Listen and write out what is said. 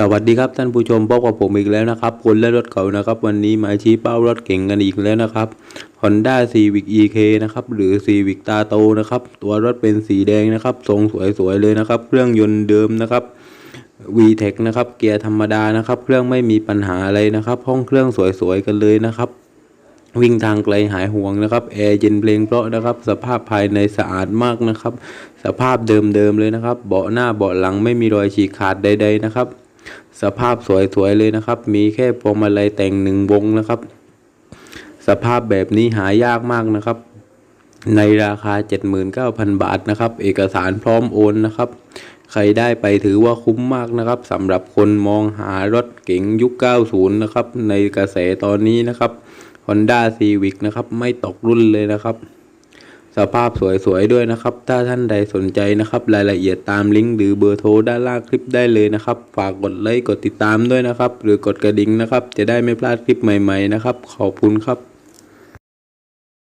สวัสดีครับท่านผู้ชมพบกับผมอีกแล้วนะครับคนและรถเขานะครับ วันนี้มาชี้เป้ารถเก่งกันอีกแล้วนะครับ Honda Civic EK นะครับหรือ Civic ตาโตนะครับ ตัวรถเป็นสีแดงนะครับ ทรงสวยๆเลยนะครับ เครื่องยนต์เดิมนะครับ VTEC นะครับ เกียร์ธรรมดานะครับ เครื่องไม่มีปัญหาอะไรนะครับ ห้องเครื่องสวยๆกันเลยนะครับ วิ่งทางไกลหายห่วงนะครับแอร์เย็นเพลงเพราะนะครับ สภาพภายในสะอาดมากนะครับ สภาพเดิมๆเลยนะครับ เบาะหน้าเบาะหลังไม่มีรอยฉีกขาดใด ๆนะครับ สภาพสวยๆเลยนะครับ มีแค่พวงมาลัยแต่งหนึ่งวงนะครับ สภาพแบบนี้หายากมากนะครับ ในราคา 79,000 บาทนะครับ เอกสารพร้อมโอนนะครับ ใครได้ไปถือว่าคุ้มมากนะครับสำหรับคนมองหารถเก๋งยุค 90 นะครับ ในกระแสตอนนี้นะครับ Honda Civic นะครับ ไม่ตกรุ่นเลยนะครับ สภาพสวยๆด้วยนะครับ ถ้าท่านใดสนใจนะครับ รายละเอียดตามลิงก์หรือเบอร์โทรด้านล่างคลิปได้เลยนะครับ ฝากกดไลค์กดติดตามด้วยนะครับ หรือกดกระดิ่งนะครับ จะได้ไม่พลาดคลิปใหม่ๆนะครับ ขอบคุณครับ